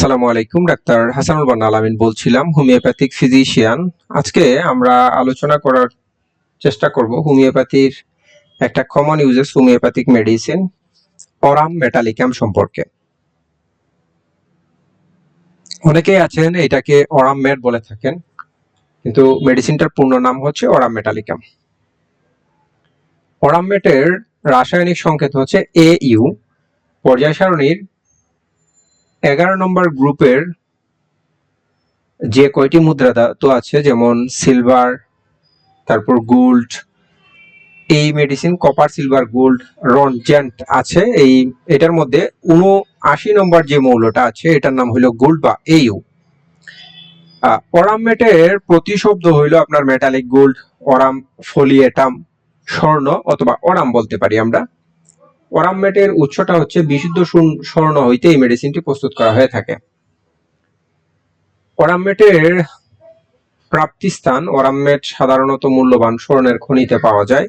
আসসালামু আলাইকুম, ডাক্তার হাসানুল বান্না আলামিন বলছিলাম, হোমিওপ্যাথিক ফিজিশিয়ান। আজকে আমরা আলোচনা করার চেষ্টা করব হোমিওপ্যাথির একটা common uses homeopathic medicine aurum metallicum সম্পর্কে। অনেকেই আছেন, এটাকে অরাম মেট বলে থাকেন, কিন্তু মেডিসিনটার পূর্ণ নাম হচ্ছে অরাম মেটালিকাম অরাম মেটের রাসায়নিক সংকেত হচ্ছে এ ইউ পর্যায় সারণীর এগারো নম্বর গ্রুপের যে কয়টি মুদ্রা ধাতু আছে, যেমন সিলভার তারপর গোল্ড এই মেডিসিন কপার সিলভার গোল্ড রন রনজেন্ট আছে। এই, এটার মধ্যে উনআশি নম্বর যে মৌলটা আছে, এটার নাম হলো গোল্ড বা এইউ অরামমেটের প্রতিশব্দ হইল আপনার মেটালিক গোল্ড অরাম ফলিয়েটাম স্বর্ণ অথবা অরাম বলতে পারি আমরা। ওরামমেটের উৎসটা হচ্ছে বিশুদ্ধ স্বর্ণ হইতে এই মেডিসিনটি প্রস্তুত করা হয়ে থাকে। ওরামমেটের প্রাপ্তিস্থান, ওরামমেট সাধারণত মূল্যবান স্বর্ণের খনিতে পাওয়া যায়।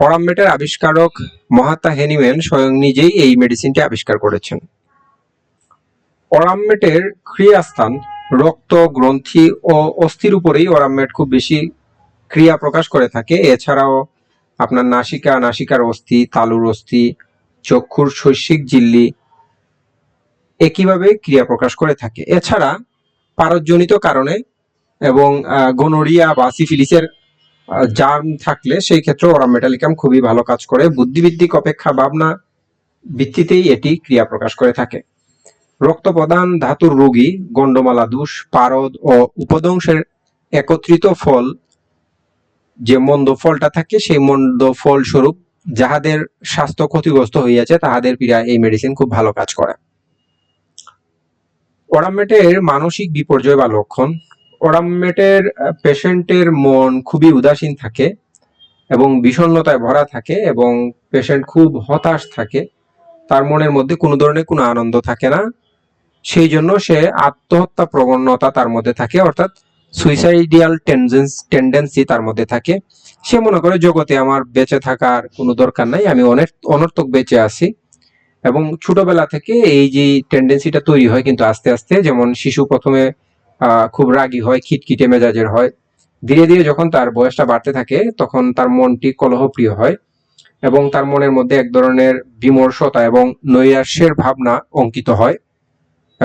ওরামমেটের আবিষ্কারক মহাত্মা হেনিম্যান স্বয়ং নিজেই এই মেডিসিনটি আবিষ্কার করেছেন। ওরামমেটের ক্রিয়াস্থান, রক্ত, গ্রন্থি ও অস্থির উপরেই ওরামমেট খুব বেশি ক্রিয়া প্রকাশ করে থাকে। এছাড়াও আপনার নাসিকা, নাসিকার অস্থি, তালুর অস্থি, চক্ষুর শৈশিক ঝিল্লি একইভাবে ক্রিয়া প্রকাশ করে থাকে। এছাড়া পারজনিত কারণে এবং গনোরিয়া বা সিফিলিসের জার্ম থাকলে সেই ক্ষেত্রে ওরা মেটালিকাম খুবই ভালো কাজ করে। বুদ্ধিভিত্তিক অপেক্ষা ভাবনা ভিত্তিতেই এটি ক্রিয়া প্রকাশ করে থাকে। রক্ত প্রদান ধাতুর রোগী গন্ডমালা দোষ, পারদ ও উপদংশের একত্রিত ফল যে মন্দ ফলটা থাকে, সেই মন্দ ফল স্বরূপ যাহাদের স্বাস্থ্য ক্ষতিগ্রস্ত হইয়াছে, তাহাদের পীড়া এই মেডিসিন খুব ভালো কাজ করে। ওরামেটের মানসিক বিপর্যয় বা লক্ষণ, ওরামেটের পেশেন্টের মন খুবই উদাসীন থাকে এবং বিষণ্ণতায় ভরা থাকে এবং পেশেন্ট খুব হতাশ থাকে, তার মনের মধ্যে কোনো ধরনের কোনো আনন্দ থাকে না। সেই জন্য সে আত্মহত্যা প্রবণতা তার মধ্যে থাকে, অর্থাৎ সুইসাইডিয়াল টেন্ডেন্স টেন্ডেন্সি তার মধ্যে থাকে। সে মনে করে, জগতে আমার বেঁচে থাকার কোনো দরকার নাই, আমি অনেক, অনর্থক বেঁচে আছি। এবং ছোটবেলা থেকে এই যে টেন্ডেন্সিটা তৈরি হয়, কিন্তু আস্তে আস্তে যেমন শিশু প্রথমে খুব রাগী হয়, খিটখিটে মেজাজের হয়, ধীরে ধীরে যখন তার বয়সটা বাড়তে থাকে, তখন তার মনটি কলহপ্রিয় হয় এবং তার মনের মধ্যে এক ধরনের বিমর্ষতা এবং নৈরাশ্যের ভাবনা অঙ্কিত হয়।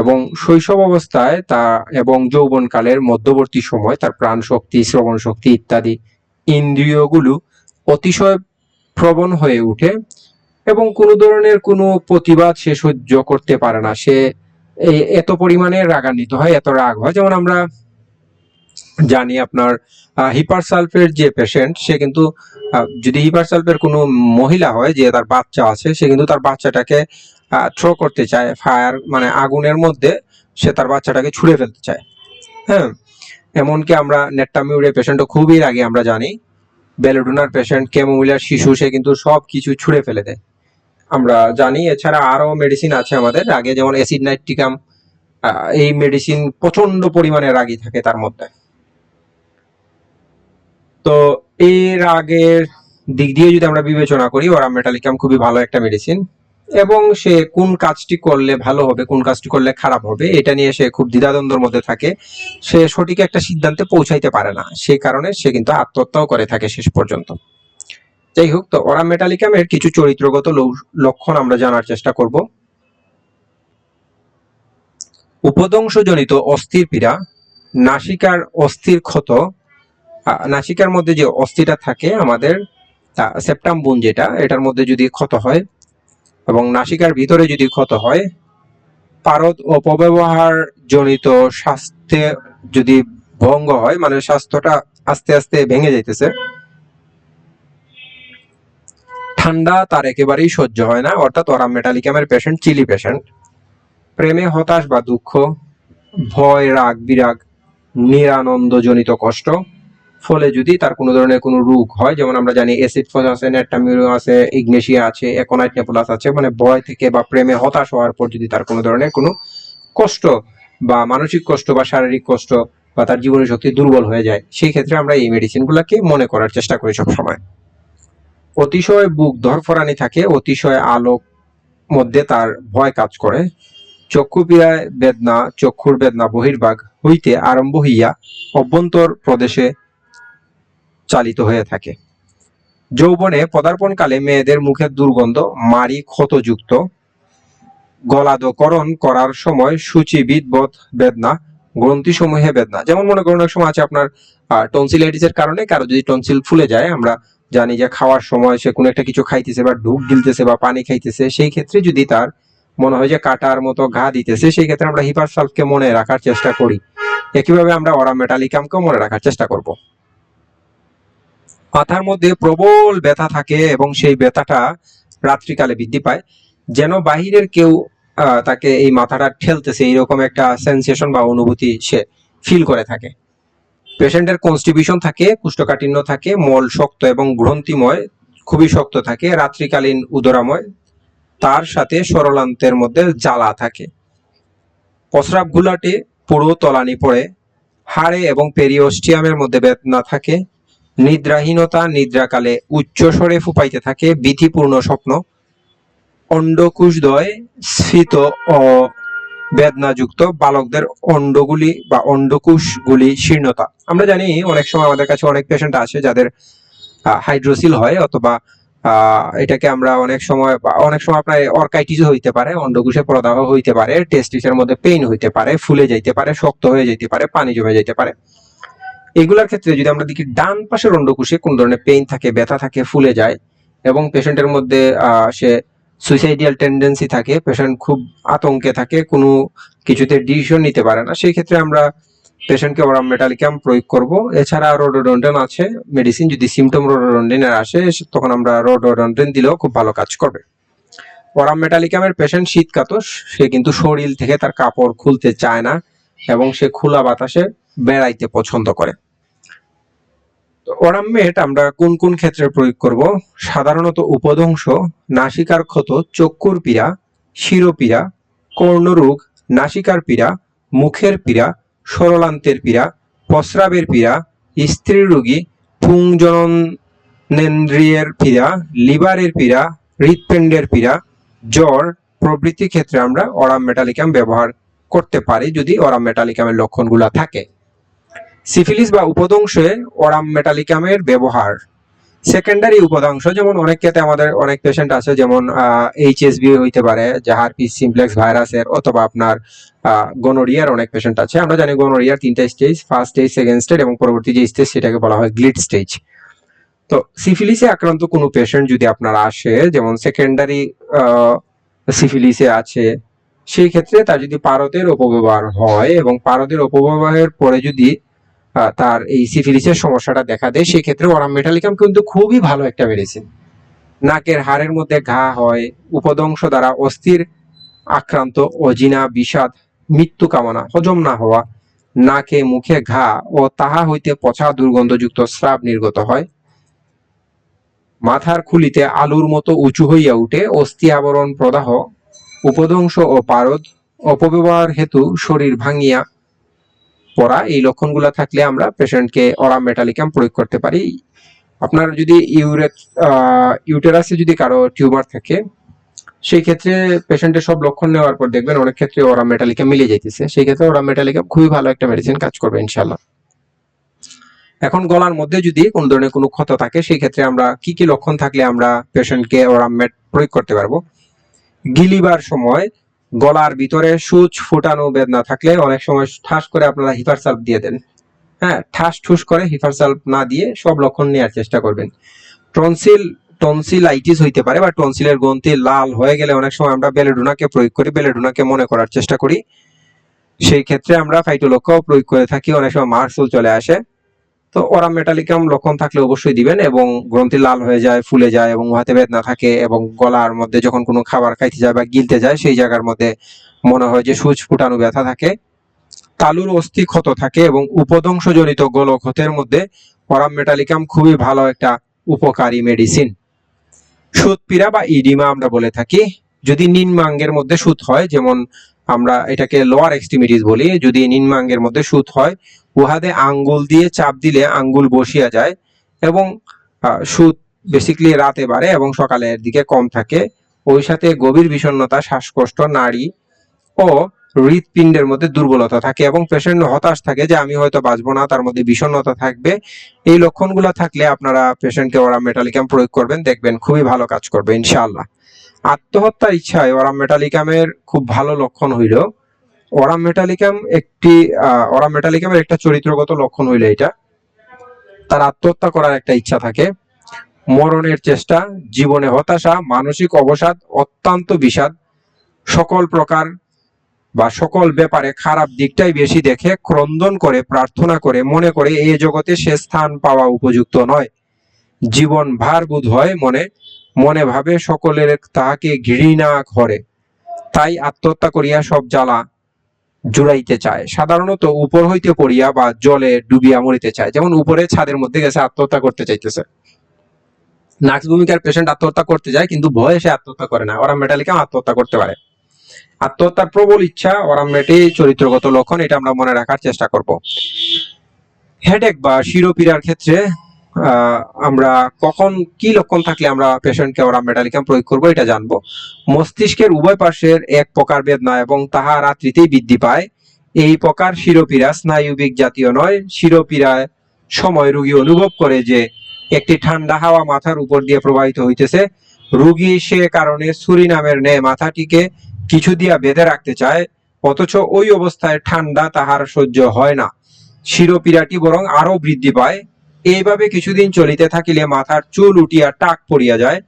এবং শৈশব অবস্থায় তা এবং যৌবনকালের মধ্যবর্তী সময় তার প্রাণ শক্তি শ্রবণ শক্তি ইত্যাদি ইন্দ্রিয়গুলো অতিশয় প্রবণ হয়ে ওঠে এবং কোনো ধরনের কোনো প্রতিবাদ সে সহ্য করতে পারে না। সে এত পরিমাণে রাগান্বিত হয়, এত রাগ হয়। যেমন আমরা জানি আপনার হিপারসালফের যে পেশেন্ট সে কিন্তু যদি হিপারসালফের কোনো মহিলা হয় যে তার বাচ্চা আছে, সে কিন্তু তার বাচ্চাটাকে থ্রো করতে চায় ফায়ার মানে আগুনের মধ্যে সে তার বাচ্চাটাকে ছুঁড়ে ফেলতে চায়। হ্যাঁ? এমনকি আমরা নেট্টামিউরের পেশেন্টও খুবই আগে আমরা জানি। বেলোডোনার পেশেন্ট কেমোমিলার শিশু, সে কিন্তু সব কিছু ছুঁড়ে ফেলে দেয়। আমরা জানি, এছাড়া আরও মেডিসিন আছে আমাদের। আগে যেমন অ্যাসিড নাইট্রিকাম এই মেডিসিন প্রচণ্ড পরিমাণে রাগী থাকে তার মধ্যে। তো এর আগের দিক দিয়ে যদি আমরা বিবেচনা করি, ওরা মেটালিকাম খুবই ভালো একটা মেডিসিন এবং সে কোন কাজটি করলে ভালো হবে, কোন কাজটি করলে খারাপ হবে, এটা নিয়ে সে খুব দ্বিধাদ্বন্দ্বের মধ্যে থাকে। সে সঠিক একটা সিদ্ধান্তে পৌঁছাইতে পারে না। সেই কারণে সে কিন্তু আত্মহত্যাও করে থাকে শেষ পর্যন্ত। যাই হোক, তো ওরা মেটালিকামের কিছু চরিত্রগত লক্ষণ আমরা জানার চেষ্টা করব। উপদংশজনিত অস্থির পীড়া, নাসিকার অস্থির ক্ষত নাসিকার মধ্যে যে অস্থিটা থাকে আমাদের সেপ্টাম বুন যেটা, এটার মধ্যে যদি ক্ষত হয় এবং নাসিকার ভিতরে যদি ক্ষত হয়, পারদ অপব্যবহার জনিত স্বাস্থ্যে যদি ভঙ্গ হয় মানে স্বাস্থ্যটা আস্তে আস্তে ভেঙে যাইতেছে, ঠান্ডা তার একেবারেই সহ্য হয় না। অর্থাৎ ওরা মেটালিকামের পেশেন্ট চিলি পেশেন্ট প্রেমে, হতাশ বা দুঃখ, ভয়, রাগ, বিরাগ, নিরানন্দজনিত কষ্ট। ফলে যদি তার কোনো ধরনের কোনো রোগ হয়, যেমন আমরা জানি অ্যাসিড ফস আছে নেট্টামিউরো আছে ইগনেশিয়া আছে একোনাইট নেপুলাস আছে মানে ভয় থেকে বা প্রেমে হতাশ হওয়ার পর যদি তার কোনো ধরনের কোনো কষ্ট বা মানসিক কষ্ট বা শারীরিক কষ্ট বা তার জীবনী শক্তি দুর্বল হয়ে যায়, সেই ক্ষেত্রে আমরা এই মেডিসিনগুলোকে মনে করার চেষ্টা করি সবসময়। অতিশয় বুক ধরফরানি থাকে, অতিশয় আলোক মধ্যে তার ভয় কাজ করে। চক্ষু পীড়ায় বেদনা, চক্ষুর বেদনা, বহির্ভাগ হইতে আরম্ভ হইয়া অভ্যন্তর প্রদেশে চালিত হয়ে থাকে। যৌবনে পদার্পণকালে মেয়েদের মুখের দুর্গন্ধ মারি ক্ষতযুক্ত গলাদকরণ করার সময় সূচিবিদবোধ বেদনা, গ্রন্থিসমূহে বেদনা। যেমন মনে করুন এক সময় আছে আপনার টনসিলাইটিস এর কারণে কারও যদি টনসিল ফুলে যায়, আমরা জানি যে খাওয়ার সময় সে কোনো একটা কিছু খাইতেছে বা ঢুক গিলতেছে বা পানি খাইতেছে, সেই ক্ষেত্রে যদি তার মনে হয় যে কাটার মতো ঘা দিতেছে, সেই ক্ষেত্রে আমরা হিপারসালফকে মনে রাখার চেষ্টা করি। একইভাবে আমরা অরা মেটালিকামকেও মনে রাখার চেষ্টা করব। মাথার মধ্যে প্রবল ব্যথা থাকে এবং সেই ব্যথাটা রাত্রিকালে বৃদ্ধি পায়। যেন বাহিরের কেউ তাকে এই মাথাটা ঠেলতেছে, এইরকম একটা সেন্সেশন বা অনুভূতি সে ফিল করে থাকে। পেশেন্টের কনস্টিবিউশন থাকে, কুষ্ঠকাঠিন্য থাকে, মল শক্ত এবং গ্রন্থিময়, খুবই শক্ত থাকে, রাত্রিকালীন উদরাময়, তার সাথে সরলান্তের মধ্যে জ্বালা থাকে। প্রস্রাব গুলাটে পুরো তলানি পড়ে, হাড়ে এবং পেরিওস্টিয়ামের মধ্যে বেদনা থাকে নিদ্রাহীনতা, নিদ্রাকালে উচ্চস্বরে ফুপাইতে থাকে ভীতিপূর্ণ স্বপ্ন। অন্ডকুশদ্বয় স্ফীত ও বেদনাযুক্ত বালকদের অন্ডগুলি বা অন্ডকুশগুলি শীর্ণতা। আমরা জানি অনেক সময় আমাদের কাছে অনেক পেশেন্ট আসে যাদের হাইড্রোসিল হয় অথবা এটাকে আমরা অনেক সময় অনেক সময় আপনার অর্কাইটিস হইতে পারে, অন্ডকুশে প্রদাহ হইতে পারে টেস্টিসের মধ্যে পেইন হইতে পারে, ফুলে যাইতে পারে, শক্ত হয়ে যাইতে পারে, পানি জমে যাইতে পারে। এগুলার ক্ষেত্রে যদি আমরা দেখি, ডান পাশের অন্ডকুশে কোন ধরনের পেইন থাকে, ব্যথা থাকে, ফুলে যায় এবং পেশেন্টের মধ্যে সে সুইসাইডিয়াল টেন্ডেন্সি থাকে পেশেন্ট খুব আতঙ্কে থাকে, কোনো কিছুতে ডিসিশন নিতে পারে না, সেই ক্ষেত্রে আমরা পেশেন্টকে ওরা মেটালিকাম প্রয়োগ করব। এছাড়া রোডোডন্ডন আছে মেডিসিন যদি সিমটম রোডোডন্ডিনের আসে তখন আমরা রোডোডন্ডন দিলেও খুব ভালো কাজ করবে। ওরাম মেটালিকামের পেশেন্ট শীতকাতস সে কিন্তু শরীর থেকে তার কাপড় খুলতে চায় না এবং সে খোলা বাতাসে বেড়াইতে পছন্দ করে। তো ওরামমেট আমরা কোন কোন ক্ষেত্রে প্রয়োগ করব? সাধারণত উপদংশ নাসিকার ক্ষত, চক্ষুর পীড়া, শিরোপীড়া, কর্ণরোগ, নাসিকার পীড়া, মুখের পীড়া সরলান্তের পীড়া, প্রস্রাবের পীড়া স্ত্রী রোগী, পুংজননেন্দ্রিয়ের পীড়া, লিভারের পীড়া, হৃৎপিণ্ডের পীড়া, জ্বর, প্রভৃতি ক্ষেত্রে আমরা অরাম মেটালিকাম ব্যবহার করতে পারি যদি অরাম মেটালিকামের লক্ষণগুলো থাকে। সিফিলিস বা উপদংশে অরাম মেটালিকামের ব্যবহার। সেকেন্ডারি উপদাংশ যেমন অনেক ক্ষেত্রে আমাদের অনেক পেশেন্ট আছে, যেমন এইচএসবি হইতে পারে যাহার পি সিমপ্লেক্স ভাইরাসের, অথবা আপনার গনোরিয়ার অনেক পেশেন্ট আছে। আমরা জানি গনোরিয়ার তিনটা stage first stage second stage এবং পরবর্তী যে স্টেজ সেটাকে বলা হয় গ্লিড স্টেজ তো সিফিলিসে আক্রান্ত কোনো পেশেন্ট যদি আপনার আসে, যেমন সেকেন্ডারি সিফিলিসে আছে, সেই ক্ষেত্রে তার যদি পারদের অপব্যবহার হয় এবং পারদের অপব্যবহারের পরে যদি তার এই সিফিলিসের সমস্যাটা দেখা দেয় সেই ক্ষেত্রে ওরাম মেটালিকাম কিন্তু খুবই ভালো একটা মেডিসিন নাকের হাড়ের মধ্যে ঘা হয়, উপদংশ দ্বারা অস্থির আক্রান্ত, অজিনা, বিষাদ, মৃত্যু কামনা, হজম না হওয়া, নাকে, মুখে ঘা ও তাহা হইতে পচা দুর্গন্ধযুক্ত স্রাব নির্গত হয়। মাথার খুলিতে আলুর মতো উঁচু হইয়া উঠে অস্থি আবরণ প্রদাহ, উপদংশ ও পারদ, অপব্যবহার হেতু শরীর ভাঙিয়া পড়া, এই লক্ষণগুলো থাকলে আমরা পেশেন্টকে অরাম মেটালিকাম প্রয়োগ করতে পারি। আপনার যদি ইউরেট ইউটেরাসে যদি কারও টিউমার থাকে, সেই ক্ষেত্রে পেশেন্টের সব লক্ষণ নেওয়ার পর দেখবেন অনেক ক্ষেত্রে ওরাম মেটালিকা মিলে যাইতেছে। সেই ক্ষেত্রে ওরাম মেটালিকা খুবই ভালো একটা মেডিসিন কাজ করবে ইনশাল্লাহ এখন গলার মধ্যে যদি কোন ধরনের কোনো ক্ষত থাকে, সেই ক্ষেত্রে আমরা কি কি লক্ষণ থাকলে আমরা পেশেন্টকে ওরাম মেট, প্রয়োগ করতে পারব? গিলিবার সময় গলার ভিতরে সুচ ফুটানো বেদনা থাকলে অনেক সময় ঠাস করে আপনারা হিপারসাল্প দিয়ে দেন। হ্যাঁ ঠাস ঠুস করে হিপারসাল্প না দিয়ে সব লক্ষণ নেওয়ার চেষ্টা করবেন। টনসিল, টনসিলাইটিস হইতে পারে বা টনসিলের গ্রন্থি লাল হয়ে গেলে অনেক সময় আমরা বেলেডোনাকে প্রয়োগ করি, বেলেডোনাকে মনে করার চেষ্টা করি। সেই ক্ষেত্রে আমরা ফাইটোলক্ষাও প্রয়োগ করে থাকি, অনেক সময় মার্সুল চলে আসে। তো ওরা মেটালিকাম লক্ষণ থাকলে অবশ্যই দিবেন এবং গ্রন্থি লাল হয়ে যায়, ফুলে যায় এবং হাতে বেদনা থাকে এবং গলার মধ্যে যখন কোনো খাবার খাইতে যায় বা গিলতে যায়, সেই জায়গার মধ্যে মনে হয় যে সুচ ফুটানো ব্যথা থাকে। তালুর অস্থি ক্ষত থাকে এবং উপদংশজনিত গোলক্ষতের মধ্যে ওরাম মেটালিকাম খুবই ভালো একটা উপকারী মেডিসিন সুতপীড়া বা ইডিমা আমরা বলে থাকি। যদি নিম্নাঙ্গের মধ্যে সুত হয়, যেমন আমরা এটাকে লোয়ার এক্সট্রিমিটিস বলি, যদি নিম্নাঙ্গের মধ্যে সুত হয় উহাদে আঙ্গুল দিয়ে চাপ দিলে আঙ্গুল বসিয়া যায় এবং সুত বেসিক্যালি রাতে বাড়ে এবং সকালের দিকে কম থাকে। ওই সাথে গভীর বিষণ্ণতা, শ্বাসকষ্ট, নাড়ি ও হৃৎপিণ্ডের মধ্যে দুর্বলতা থাকে এবং পেশেন্ট হতাশ থাকে যে আমি হয়তো বাঁচবো না, তার মধ্যে বিষণ্ণতা থাকবে। এই লক্ষণগুলো থাকলে আপনারা পেশেন্টকে ওরা মেটালিকাম প্রয়োগ করবেন, দেখবেন খুবই ভালো কাজ করবে, ইনশাআল্লাহ। আত্মহত্যার ইচ্ছায় ওরা মেটালিকামের খুব ভালো লক্ষণ হইল। ওরাম মেটালিকাম একটি ওরাম মেটালিকামের একটা চরিত্রগত লক্ষণ হইল এটা। তার আত্মহত্যা করার একটা ইচ্ছা থাকে। মরণের চেষ্টা, জীবনে হতাশা, মানসিক অবসাদ, অত্যন্ত বিষাদ, সকল প্রকার বা সকল ব্যাপারে খারাপ দিকটাই বেশি দেখে, ক্রন্দন করে, প্রার্থনা করে, মনে করে এই জগতে সে স্থান পাওয়া উপযুক্ত নয়। জীবন ভার বোধ হয় মনে মনে ভাবে সকলের তাহাকে ঘৃণা করে। তাই আত্মহত্যা করিয়া সব জ্বালা জুড়াইতে চায়। সাধারণত উপর হইতে পড়িয়া বা জলে ডুবিয়া মরিতে চায়। যেমন উপরে ছাদের মধ্যে গেছে, আত্মহত্যা করতে চাইতেছে। নাক্স ভূমিকার পেশেন্ট আত্মহত্যা করতে যায়, কিন্তু ভয়ে সে আত্মহত্যা করে না। ওরা মেটালিকা আত্মহত্যা করতে পারে। আত্মহত্যার প্রবল ইচ্ছা, ওরা মেটে চরিত্রগত লক্ষণ, এটা আমরা মনে রাখার চেষ্টা করব। হেডেক বা শিরোপীড়ার ক্ষেত্রে আমরা কখন কি লক্ষণ থাকলে আমরা পেশেন্টকে ওরা মেটালিকাম প্রয়োগ করব এটা জানব। মস্তিষ্কের উভয় পার্শ্বের এক প্রকার বেদনা এবং তাহা রাত্রিতেই বৃদ্ধি পায়। এই প্রকার শিরোপীড়া স্নায়ুবিক জাতীয় নয়। শিরোপীড়ায় সময় রোগী অনুভব করে যে একটি ঠান্ডা হাওয়া মাথার উপর দিয়ে প্রবাহিত হইতেছে। রোগী সে কারণে ছুরি নামের ন্যায় মাথাটিকে কিছু দিয়া বেঁধে রাখতে চায়, অথচ ওই অবস্থায় ঠান্ডা তাহার সহ্য হয় না। শিরোপীড়াটি বরং আরও বৃদ্ধি পায়। এইভাবে কিছুদিন চলিতে থাকিলে মাথার চুল উঠিয়া টাক পড়িয়া যায়।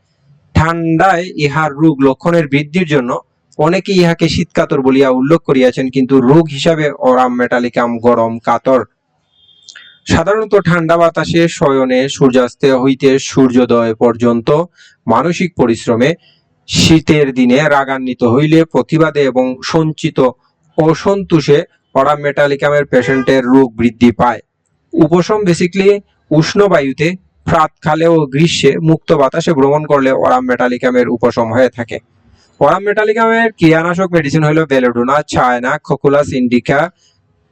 ঠান্ডায় ইহার রোগ লক্ষণের বৃদ্ধির জন্য অনেকে ইহাকে শীতকাতর বলিয়া উল্লেখ করিয়াছেন, কিন্তু রোগ হিসাবে অরাম, মেটালিকাম, গরম, কাতর। সাধারণত ঠান্ডা বাতাসে শয়নে, সূর্যাস্তে হইতে সূর্যোদয় পর্যন্ত মানসিক পরিশ্রমে শীতের দিনে রাগান্বিত হইলে প্রতিবাদে এবং সঞ্চিত অসন্তোষে অরাম, মেটালিকামের পেশেন্টের রোগ বৃদ্ধি পায়। উপশম বেসিকলি উষ্ণ বায়ুতে প্রাতকালে ও গ্রীষ্মে মুক্ত বাতাসে ভ্রমণ করলে অরাম মেটালিকামের উপশম হয়ে থাকে। অরাম মেটালিকামের ক্রিয়ানাশক মেডিসিন হলো Belladonna, China Cocculus Indica,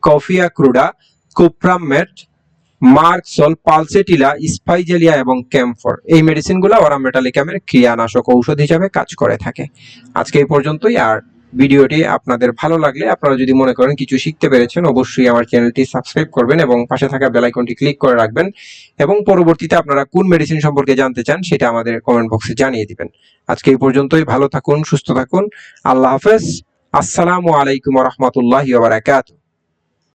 Coffea Cruda, Cuprum Met Merc Sol Pulsatilla, Spigelia এবং ক্যাম্ফর। এই মেডিসিনগুলো অরাম মেটালিকামের ক্রিয়ানাশক ঔষধ হিসাবে কাজ করে থাকে। আজকে এই পর্যন্তই, আর ভিডিওটি আপনাদের ভালো লাগলে আপনারা যদি মনে করেন কিছু শিখতে পেরেছেন, অবশ্যই আমার চ্যানেলটি সাবস্ক্রাইব করবেন এবং পাশে থাকা বেল আইকনটি ক্লিক করে রাখবেন এবং পরবর্তীতে আপনারা কোন মেডিসিন সম্পর্কে জানতে চান সেটা আমাদের কমেন্ট বক্সে জানিয়ে দিবেন। আজকে এই পর্যন্তই, ভালো থাকুন, সুস্থ থাকুন, আল্লাহ হাফেজ, আসসালামু আলাইকুম রহমতুল্লাহ বারাকাতুহ।